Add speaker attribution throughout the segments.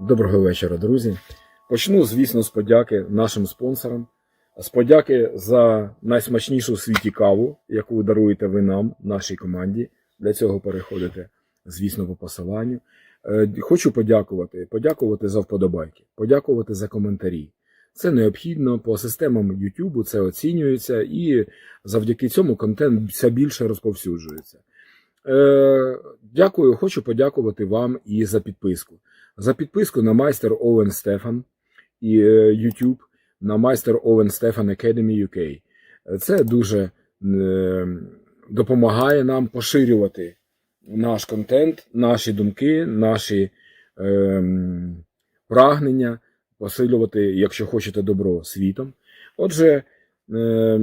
Speaker 1: Доброго вечора, друзі. Почну, звісно, з подяки нашим спонсорам. З подяки за найсмачнішу в світі каву, яку даруєте ви нам, нашій команді. Для цього переходите, звісно, по посиланню. Е, Хочу подякувати, подякувати за вподобайки, подякувати за коментарі. Це необхідно по системам YouTube, це оцінюється, і завдяки цьому контент все більше розповсюджується. Е, Дякую, хочу подякувати вам і за підписку. За підписку на майстер Овен Стефан і е, YouTube на майстер Овен Стефан Academy UK. Це дуже е, допомагає нам поширювати наш контент, наші думки, наші е, прагнення, посилювати, якщо хочете, добро світом. Отже, е,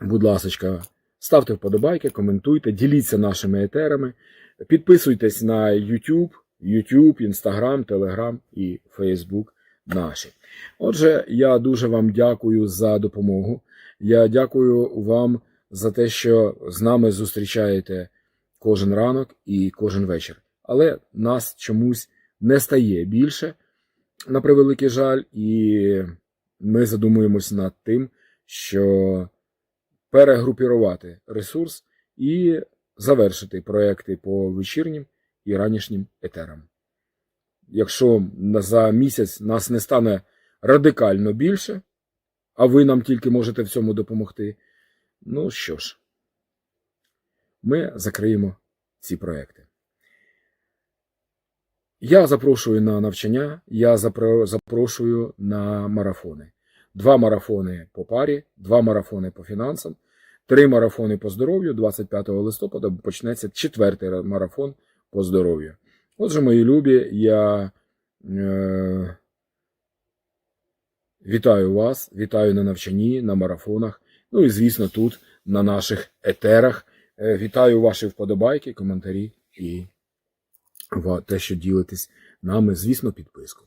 Speaker 1: будь ласка, ставте вподобайки, коментуйте, діліться нашими етерами, підписуйтесь на YouTube, YouTube, Instagram, Telegram і Facebook наші. Отже, я дуже вам дякую за допомогу. Я дякую вам за те, що з нами зустрічаєте кожен ранок і кожен вечір. Але нас чомусь не стає більше, на превеликий жаль, і ми задумуємось над тим, що перегрупірувати ресурс і завершити проекти по вечірнім і ранішнім етерам. Якщо за місяць нас не стане радикально більше, а ви нам тільки можете в цьому допомогти, ну що ж, ми закриємо ці проекти. Я запрошую на навчання, я запрошую на марафони. Два марафони по парі, два марафони по фінансам, три марафони по здоров'ю. 25 листопада почнеться четвертий марафон по здоров'ю. Отже, мої любі, я е, вітаю вас, вітаю на навчанні, на марафонах. Ну і, звісно, тут, на наших етерах. Е, вітаю ваші вподобайки, коментарі і те, що ділитесь нами, звісно, підписку.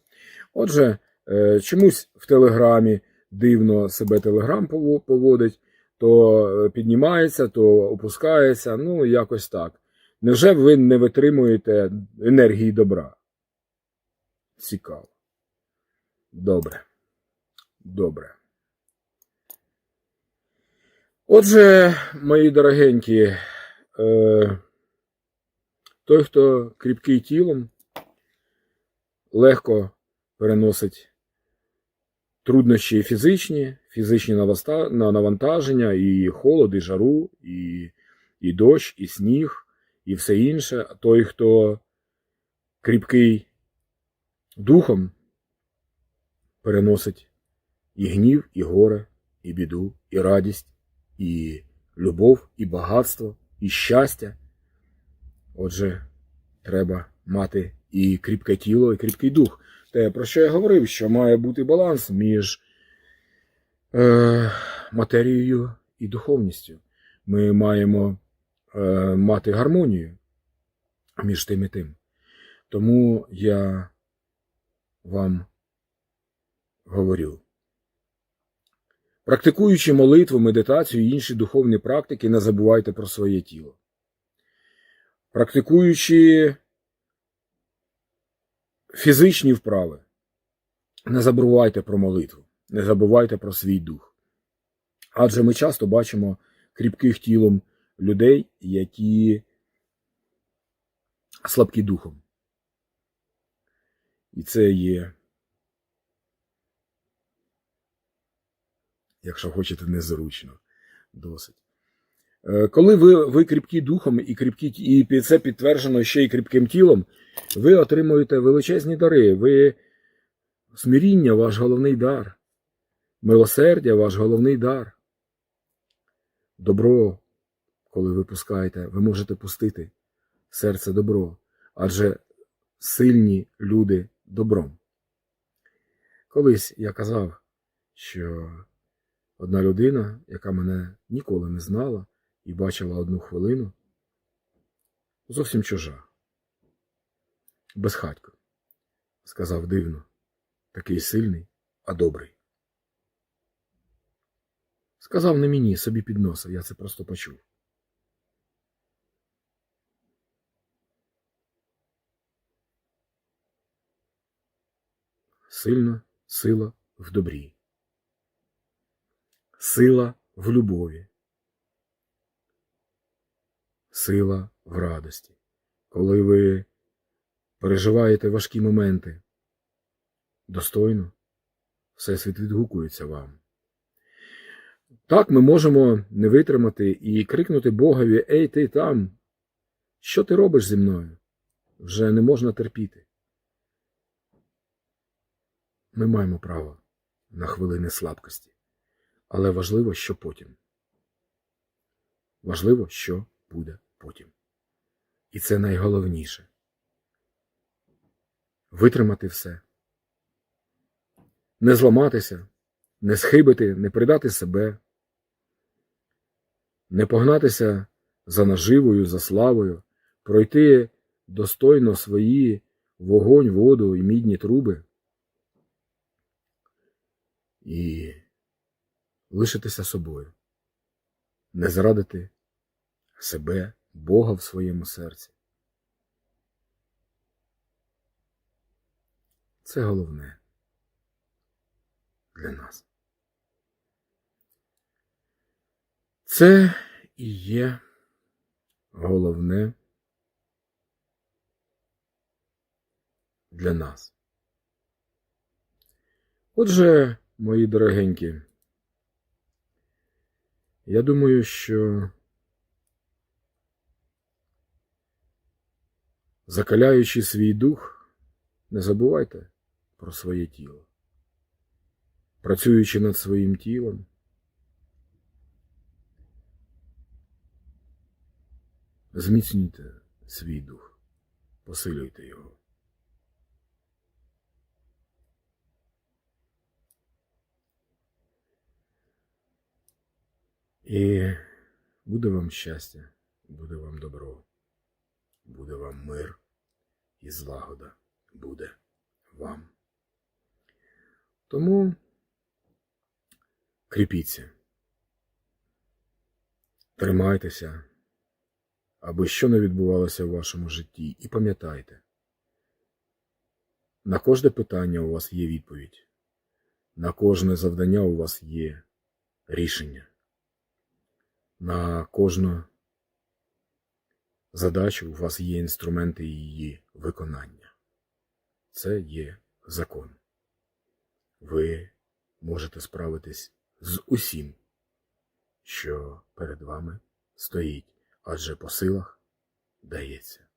Speaker 1: Отже, е, чомусь в Телеграмі дивно себе Телеграм поводить, то е, піднімається, то опускається, ну, якось так. Невже ви не витримуєте енергії добра? Цікаво. Добре. Добре. Отже, мої дорогенькі, е, той, хто кріпкий тілом, легко переносить труднощі фізичні, фізичні на- навантаження, і холод, і жару, і, і дощ, і сніг, і все інше. А той, хто кріпкий духом, переносить і гнів, і горе, і біду, і радість, і любов, і багатство, і щастя. Отже, треба мати і кріпке тіло, і кріпкий дух. Те, про що я говорив, що має бути баланс між е, матерією і духовністю. Ми маємо мати гармонію між тим і тим. Тому я вам говорю. Практикуючи молитву, медитацію і інші духовні практики, не забувайте про своє тіло. Практикуючи фізичні вправи, не забувайте про молитву, не забувайте про свій дух. Адже ми часто бачимо кріпких тілом людей, які слабкі духом. І це є, якщо хочете, незручно досить. Е, Коли ви, ви кріпкі духом і кріпкі, і це підтверджено ще й кріпким тілом, ви отримуєте величезні дари. Ви смиріння ваш головний дар. Милосердя ваш головний дар. Добро, коли ви пускаєте, ви можете пустити серце добро, адже сильні люди добром. Колись я казав, що одна людина, яка мене ніколи не знала і бачила одну хвилину, зовсім чужа. Безхатько, сказав дивно, такий сильний, а добрий. Сказав не мені, собі під носа, я це просто почув. Сильна сила в добрі, сила в любові, сила в радості. Коли ви переживаєте важкі моменти, достойно, Всесвіт відгукується вам. Так ми можемо не витримати і крикнути Богові Ей, ти там, що ти робиш зі мною? Вже не можна терпіти. Ми маємо право на хвилини слабкості, але важливо, що потім. Важливо, що буде потім. І це найголовніше. Витримати все, не зламатися, не схибити, не придати себе, не погнатися за наживою, за славою, пройти достойно свої вогонь, воду і мідні труби і лишитися собою, не зрадити себе, Бога в своєму серці. Це головне для нас. Це і є головне для нас. Отже, мої дорогенькі, я думаю, що закаляючи свій дух, не забувайте про своє тіло. Працюючи над своїм тілом, зміцнюйте свій дух, посилюйте його. І буде вам щастя, буде вам добро, буде вам мир і злагода буде вам. Тому кріпіться, тримайтеся, аби що не відбувалося в вашому житті, і пам'ятайте, на кожне питання у вас є відповідь, на кожне завдання у вас є рішення. На кожну задачу у вас є інструменти її виконання. Це є закон. Ви можете справитись з усім, що перед вами стоїть, адже по силах дається.